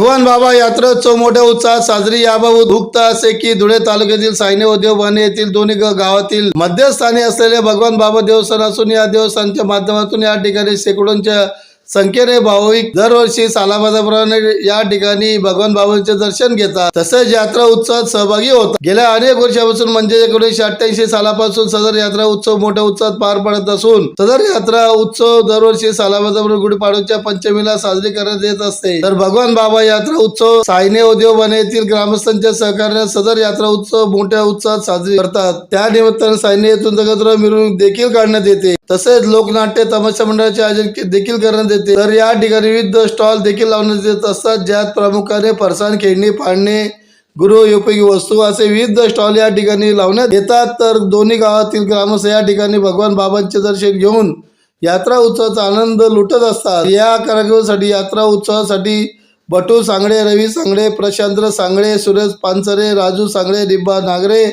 भगवान बाबा यात्रा उत्सव मोठ्या उत्साहात साजरी याबाबत उक्त असे की धुळे तालुक्यातील सायने व येथील दोन्ही ग- गावातील मध्यस्थानी असलेले भगवान बाबा देवस्थान असून या देवस्थानच्या माध्यमातून या ठिकाणी शेकडोंच्या संख्येने भाविक दरवर्षी सालाबाजाप्रमाणे या ठिकाणी भगवान बाबांचे दर्शन घेतात. तसेच यात्रा उत्सवात सहभागी होतात. गेल्या अनेक वर्षापासून म्हणजे एकोणीसशे अठ्ठ्याऐंशी सालापासून सदर यात्रा उत्सव मोठ्या उत्साहात पार पडत असून सदर यात्रा उत्सव दरवर्षी सालाबाजापूर गुढीपाडव्याच्या पंचमीला साजरी करण्यात येत असते. तर भगवान बाबा यात्रा उत्सव सायने उद्योग देवबाने येथील ग्रामस्थांच्या सहकार्याने सदर यात्रा उत्सव मोठ्या उत्साहात साजरी करतात. त्या निमित्ताने सायने येथून जगतराव मिरवणूक देखील काढण्यात येते. तसेच लोकनाट्य तमाशा मंडळाचे आयोजन देखील करण्यात येते. तर या ठिकाणी विविध स्टॉल देखील लावण्यात येत असतात ज्यात प्रामुख्याने फरसाण खेळणी पाळणे गृहोपयोगी वस्तू असे विविध स्टॉल या ठिकाणी लावण्यात येतात. तर दोन्ही गावातील ग्रामस्थ या ठिकाणी भगवान बाबांचे दर्शन घेऊन यात्रा उत्सवाचा आनंद लुटत असतात. या कार्यक्रमासाठी यात्रा उत्सवासाठी बटू सांगडे रवी सांगडे प्रशांत सांगडे सुरेश पानसरे राजू सांगडे डिब्बा नागरे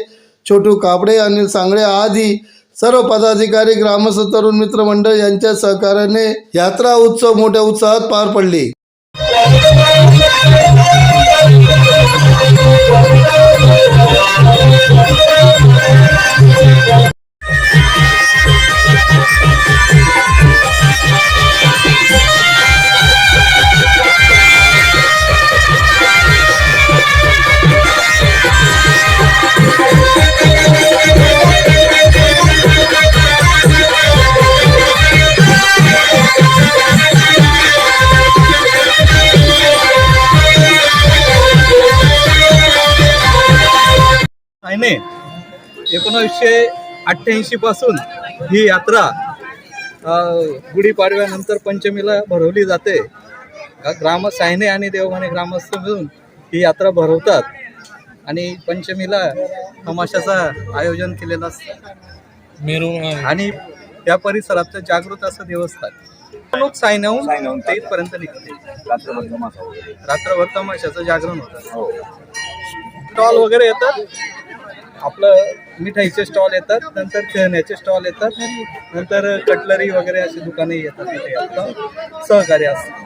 छोटू कापडे अनिल सांगडे आदी सर्व पदाधिकारी ग्रामस्थ तरुण मित्र मंडळ यांच्या सहकार्याने यात्रा उत्सव मोठ्या उत्साहात पार पडले. एकोणीसशे अठ्ठ्याऐंशी पासून ही यात्रा गुढीपाडव्यानंतर पंचमीला भरवली जाते. ग्राम सायने आणि देवघाणे ग्रामस्थ मिळून ही यात्रा भरवतात आणि पंचमीला तमाशाचं आयोजन केलेलं असतं. मेरू आणि त्या परिसरात जागृत असं देवस्थान. लोक सायनाहून ते इथपर्यंत निघते रात्रभर तमाशाचं जागरण होतं. स्टॉल वगैरे येतात. आपलं मिठाईचे स्टॉल येतात नंतर खेळण्याचे स्टॉल येतात नंतर कटलरी वगैरे अशी दुकाने येतात तिथे. सहकार्य असतं